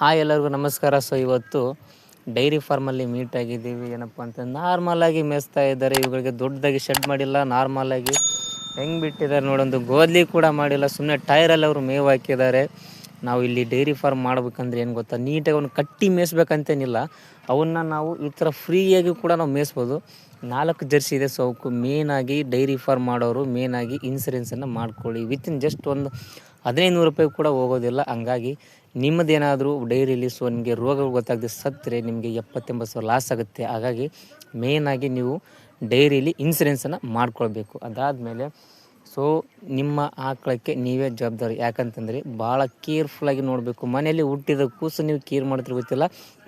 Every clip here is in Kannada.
ಹಾಯ್ ಎಲ್ಲರಿಗೂ ನಮಸ್ಕಾರ. ಸೊ ಇವತ್ತು ಡೈರಿ ಫಾರ್ಮಲ್ಲಿ ಮೀಟ್ ಆಗಿದ್ದೀವಿ. ಏನಪ್ಪ ಅಂತ ನಾರ್ಮಲ್ ಆಗಿ ಮೇಯಿಸ್ತಾ ಇದ್ದಾರೆ. ಇವುಗಳಿಗೆ ದೊಡ್ಡದಾಗಿ ಶೆಡ್ ಮಾಡಿಲ್ಲ. ನಾರ್ಮಲ್ ಆಗಿ ಹೆಂಗೆ ಬಿಟ್ಟಿದ್ದಾರೆ ನೋಡೊಂದು ಗೋದ್ಲಿ ಕೂಡ ಮಾಡಿಲ್ಲ. ಸುಮ್ಮನೆ ಟೈರಲ್ಲಿ ಅವರು ಮೇವು ಹಾಕಿದ್ದಾರೆ. ನಾವು ಇಲ್ಲಿ ಡೈರಿ ಫಾರ್ಮ್ ಮಾಡ್ಬೇಕಂದ್ರೆ ಏನು ಗೊತ್ತಾ? ನೀಟಾಗಿ ಅವನು ಕಟ್ಟಿ ಮೇಯಿಸ್ಬೇಕಂತೇನಿಲ್ಲ. ಅವನ್ನ ನಾವು ಈ ಥರ ಫ್ರೀಯಾಗಿ ಕೂಡ ನಾವು ಮೇಯಿಸ್ಬೋದು. ನಾಲ್ಕು ಜರ್ಸಿ ಇದೆ ಸೊ ಅವಕ್ಕೂ ಡೈರಿ ಫಾರ್ಮ್ ಮಾಡೋರು ಮೇನಾಗಿ ಇನ್ಸೂರೆನ್ಸನ್ನು ಮಾಡ್ಕೊಳ್ಳಿ. ವಿತಿನ್ ಜಸ್ಟ್ ಒಂದು ಹದಿನೈದು ನೂರು ರೂಪಾಯಿ ಕೂಡ ಹೋಗೋದಿಲ್ಲ. ಹಂಗಾಗಿ ನಿಮ್ಮದೇನಾದರೂ ಡೈರಿಲಿ ಸೊ ನಿಮಗೆ ರೋಗಗಳು ಗೊತ್ತಾಗದೆ ಸತ್ತರೆ ನಿಮಗೆ ಎಪ್ಪತ್ತೆಂಬತ್ತು ಸಾವಿರ ಲಾಸ್ ಆಗುತ್ತೆ. ಹಾಗಾಗಿ ಮೇನಾಗಿ ನೀವು ಡೈರಿಲಿ ಇನ್ಸೂರೆನ್ಸನ್ನು ಮಾಡ್ಕೊಳ್ಬೇಕು. ಅದಾದಮೇಲೆ ಸೊ ನಿಮ್ಮ ಆಕಳಕ್ಕೆ ನೀವೇ ಜವಾಬ್ದಾರಿ. ಯಾಕಂತಂದರೆ ಭಾಳ ಕೇರ್ಫುಲ್ಲಾಗಿ ನೋಡಬೇಕು. ಮನೆಯಲ್ಲಿ ಹುಟ್ಟಿದ ಕೂಸು ನೀವು ಕೇರ್ ಮಾಡಿದ್ರೆ ಗೊತ್ತಿಲ್ಲ.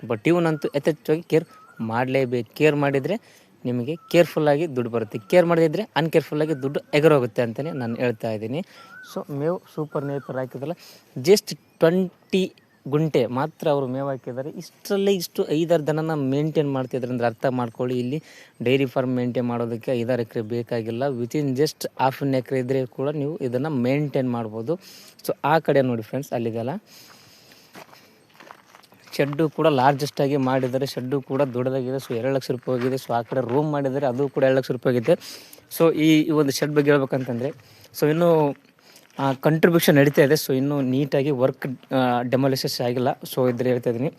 ಬಟ್ ಇವನಂತೂ ಯಥೇಚ್ಛವಾಗಿ ಕೇರ್ ಮಾಡಲೇಬೇಕು. ಕೇರ್ ಮಾಡಿದರೆ ನಿಮಗೆ ಕೇರ್ಫುಲ್ಲಾಗಿ ದುಡ್ಡು ಬರುತ್ತೆ. ಕೇರ್ ಮಾಡದಿದ್ದರೆ ಅನ್ಕೇರ್ಫುಲ್ಲಾಗಿ ದುಡ್ಡು ಎಗರೋಗುತ್ತೆ ಅಂತಲೇ ನಾನು ಹೇಳ್ತಾ ಇದ್ದೀನಿ. ಸೊ ಮೇವು ಸೂಪರ್ ನೇಪರ್ ಹಾಕಿದ್ರಲ್ಲ ಜಸ್ಟ್ ಟ್ವೆಂಟಿ ಗುಂಟೆ ಮಾತ್ರ ಅವರು ಮೇವು ಹಾಕಿದ್ದಾರೆ ಇಷ್ಟರಲ್ಲೇ ಇಷ್ಟು ಐದಾರು ದನನ ಮೇಂಟೈನ್ ಮಾಡ್ತಿದ್ದಾರೆ ಅಂದರೆ ಅರ್ಥ ಮಾಡ್ಕೊಳ್ಳಿ. ಇಲ್ಲಿ ಡೈರಿ ಫಾರ್ಮ್ ಮೇಂಟೈನ್ ಮಾಡೋದಕ್ಕೆ ಐದಾರು ಎಕರೆ ಬೇಕಾಗಿಲ್ಲ. Within just half an acre ಇದ್ದರೆ ಕೂಡ ನೀವು ಇದನ್ನು ಮೇಂಟೈನ್ ಮಾಡ್ಬೋದು. ಸೊ ಆ ಕಡೆ ನೋಡಿ ಫ್ರೆಂಡ್ಸ್ ಅಲ್ಲಿದೆಲ್ಲ ಶೆಡ್ಡು ಕೂಡ ಲಾರ್ಜೆಸ್ಟ್ ಆಗಿ ಮಾಡಿದ್ದಾರೆ. ಶೆಡ್ಡು ಕೂಡ ದೊಡ್ಡದಾಗಿದೆ. ಸೊ ಎರಡು ಲಕ್ಷ ರೂಪಾಯಿ ಹೋಗಿದೆ. ಸೊ ಆ ಕಡೆ ರೂಮ್ ಮಾಡಿದ್ದಾರೆ. ಅದು ಕೂಡ ಎರಡು ಲಕ್ಷ ರೂಪಾಯಿ ಆಗಿದೆ ಸೊ ಈ ಒಂದು ಶೆಡ್ ಬಗ್ಗೆ ಹೇಳ್ಬೇಕಂತಂದರೆ ಸೊ ಇನ್ನೂ ಕಂಟ್ರಿಬ್ಯೂಷನ್ ನಡೀತಾ ಇದೆ. ಸೊ ಇನ್ನೂ ನೀಟಾಗಿ ವರ್ಕ್ ಡೆಮಾಲಿಸಿಸ್ ಆಗಿಲ್ಲ. ಸೊ ಇದ್ರೆ ಹೇಳ್ತಾ ಇದ್ದೀನಿ.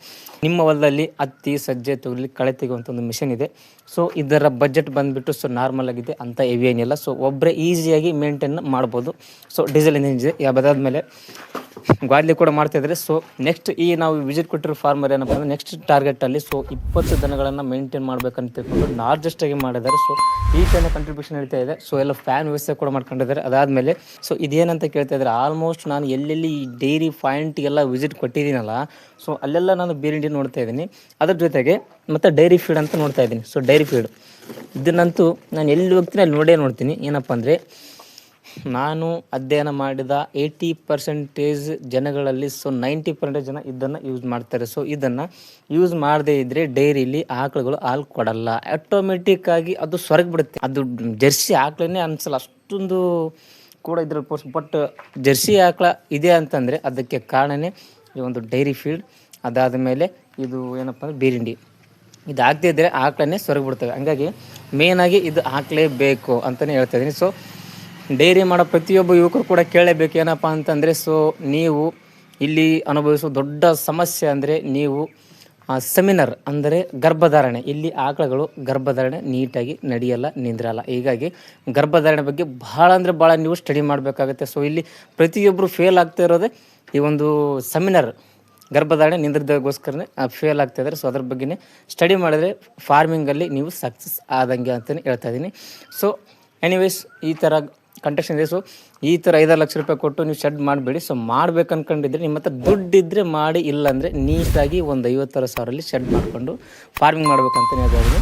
ನಿಮ್ಮ ಹೊಲದಲ್ಲಿ ಹತ್ತಿ, ಸಜ್ಜೆ ತೊಗಲಿ ಕಳೆ ತೆಗೆಯುವಂಥ ಒಂದು ಮಿಷನ್ ಇದೆ. ಸೊ ಇದರ ಬಜೆಟ್ ಬಂದುಬಿಟ್ಟು ಸೊ ನಾರ್ಮಲ್ ಆಗಿದೆ ಅಂತ ಏನಿಲ್ಲ. ಸೊ ಒಬ್ಬರೇ ಈಸಿಯಾಗಿ ಮೇಂಟೈನ್ ಮಾಡ್ಬೋದು. ಸೊ ಡೀಸೆಲ್ ಇಂಜಿನ್ ಇದೆ. ಅದಾದಮೇಲೆ ಗ್ವಾದ್ಲಿ ಕೂಡ ಮಾಡ್ತಾ ಇದ್ದಾರೆ ಸೊ ನೆಕ್ಸ್ಟ್ ಈ ನಾವು ವಿಸಿಟ್ ಕೊಟ್ಟಿರೋ ಫಾರ್ಮರ್ ಏನಪ್ಪ ಅಂದರೆ ನೆಕ್ಸ್ಟ್ ಟಾರ್ಗೆಟಲ್ಲಿ ಸೊ ಇಪ್ಪತ್ತು ದನಗಳನ್ನು ಮೇಂಟೈನ್ ಮಾಡ್ಬೇಕಂತ ತಿಳ್ಕೊಂಡು ಲಾರ್ಜೆಸ್ಟ್ ಆಗಿ ಮಾಡಿದ್ದಾರೆ. ಸೊ ಈ ಥರ ಕಂಟ್ರಿಬ್ಯೂಷನ್ ಹೇಳ್ತಾ ಇದೆ. ಸೊ ಎಲ್ಲ ಫ್ಯಾನ್ ವ್ಯವಸ್ಥೆ ಕೂಡ ಮಾಡ್ಕೊಂಡಿದ್ದಾರೆ. ಅದಾದಮೇಲೆ ಸೊ ಇದೇನಂತ ಕೇಳ್ತಾ ಇದ್ದಾರೆ ಆಲ್ಮೋಸ್ಟ್ ನಾನು ಎಲ್ಲೆಲ್ಲಿ ಈ ಡೈರಿ ಪಾಯಿಂಟ್ಗೆಲ್ಲ ವಿಸಿಟ್ ಕೊಟ್ಟಿದ್ದೀನಲ್ಲ ಸೊ ಅಲ್ಲೆಲ್ಲ ನಾನು ಬೇರೆ ನೋಡ್ತಾ ಇದ್ದೀನಿ. ಅದ್ರ ಜೊತೆಗೆ ಮತ್ತು ಡೈರಿ ಫೀಡ್ ಅಂತ ನೋಡ್ತಾ ಇದ್ದೀನಿ. ಸೊ ಡೈರಿ ಫೀಡ್ ಇದನ್ನಂತೂ ನಾನು ಎಲ್ಲಿ ಹೋಗ್ತೀನಿ, ಅಲ್ಲಿ ನೋಡೇ ನೋಡ್ತೀನಿ. ಏನಪ್ಪ ಅಂದರೆ ನಾನು ಅಧ್ಯಯನ ಮಾಡಿದ ಏಯ್ಟಿ ಪರ್ಸೆಂಟೇಜ್ ಜನಗಳಲ್ಲಿ ಸೊ ನೈಂಟಿ ಪರ್ಸೆಂಟೇಜ್ ಜನ ಇದನ್ನು ಯೂಸ್ ಮಾಡ್ತಾರೆ. ಸೊ ಇದನ್ನು ಯೂಸ್ ಮಾಡದೇ ಇದ್ದರೆ ಡೈರಿಲಿ ಆಕಳುಗಳು ಹಾಲು ಕೊಡಲ್ಲ. ಆಟೋಮೆಟಿಕ್ ಆಗಿ ಅದು ಸೊರಗಿ ಬಿಡುತ್ತೆ. ಅದು ಜರ್ಸಿ ಆಕಳನ್ನೇ ಅನ್ಸಲ್ಲ. ಅಷ್ಟೊಂದು ಕೂಡ ಇದ್ರ ಪೋಸ್ಟ್ ಬಟ್ ಜರ್ಸಿ ಆಕಳ ಇದೆ ಅಂತಂದರೆ ಅದಕ್ಕೆ ಕಾರಣವೇ ಈ ಒಂದು ಡೈರಿ ಫೀಲ್ಡ್ ಅದಾದ ಮೇಲೆ ಇದು ಏನಪ್ಪ ಅಂದರೆ ಬೀರಿಂಡಿ. ಇದು ಆಗದೇ ಇದ್ದರೆ ಆಕಳನ್ನೇ ಸೊರಗಿ ಬಿಡ್ತವೆ. ಹಂಗಾಗಿ ಮೇನಾಗಿ ಇದು ಹಾಕಲೇಬೇಕು ಅಂತಲೇ ಹೇಳ್ತಾ ಇದ್ದೀನಿ. ಸೊ ಡೈರಿ ಮಾಡೋ ಪ್ರತಿಯೊಬ್ಬ ಯುವಕರು ಕೂಡ ಕೇಳಲೇಬೇಕು ಏನಪ್ಪ ಅಂತಂದರೆ ಸೊ ನೀವು ಇಲ್ಲಿ ಅನುಭವಿಸುವ ದೊಡ್ಡ ಸಮಸ್ಯೆ ಅಂದರೆ ನೀವು ಸೆಮಿನರ್ ಅಂದರೆ ಗರ್ಭಧಾರಣೆ. ಇಲ್ಲಿ ಆಕಳುಗಳು ಗರ್ಭಧಾರಣೆ ನೀಟಾಗಿ ನಡೆಯಲ್ಲ, ನಿಂದಿರಲ್ಲ. ಹೀಗಾಗಿ ಗರ್ಭಧಾರಣೆ ಬಗ್ಗೆ ಭಾಳ ಅಂದರೆ ಭಾಳ ನೀವು ಸ್ಟಡಿ ಮಾಡಬೇಕಾಗುತ್ತೆ. ಸೊ ಇಲ್ಲಿ ಪ್ರತಿಯೊಬ್ಬರು ಫೇಲ್ ಆಗ್ತಾ ಇರೋದೇ ಈ ಒಂದು ಸೆಮಿನರ್ ಗರ್ಭಧಾರಣೆ ನಿಂದ್ರದಗೋಸ್ಕರನೇ ಫೇಲ್ ಆಗ್ತಾ ಇದ್ದಾರೆ. ಸೊ ಅದ್ರ ಬಗ್ಗೆನೇ ಸ್ಟಡಿ ಮಾಡಿದ್ರೆ ಫಾರ್ಮಿಂಗಲ್ಲಿ ನೀವು ಸಕ್ಸಸ್ ಆದಂಗೆ ಅಂತಲೇ ಹೇಳ್ತಾ ಇದ್ದೀನಿ. ಸೊ ಎನಿವೇಸ್ ಈ ಥರ ಕಂಟೆಕ್ಷನ್ ಇದೆ. ಸೊ ಈ ಥರ ಐದಾರು ಲಕ್ಷ ರೂಪಾಯಿ ಕೊಟ್ಟು ನೀವು ಶೆಡ್ ಮಾಡಬೇಡಿ. ಸೊ ಮಾಡ್ಬೇಕು ಅನ್ಕೊಂಡಿದ್ರೆ ನಿಮ್ಮ ಹತ್ರ ದುಡ್ಡಿದ್ದರೆ ಮಾಡಿ, ಇಲ್ಲಾಂದರೆ ನೀಟಾಗಿ ಒಂದು ಐವತ್ತಾರು ಸಾವಿರಲ್ಲಿ ಶೆಡ್ ಮಾಡಿಕೊಂಡು ಫಾರ್ಮಿಂಗ್ ಮಾಡ್ಬೇಕಂತಲೇ ಇದ್ದೀನಿ.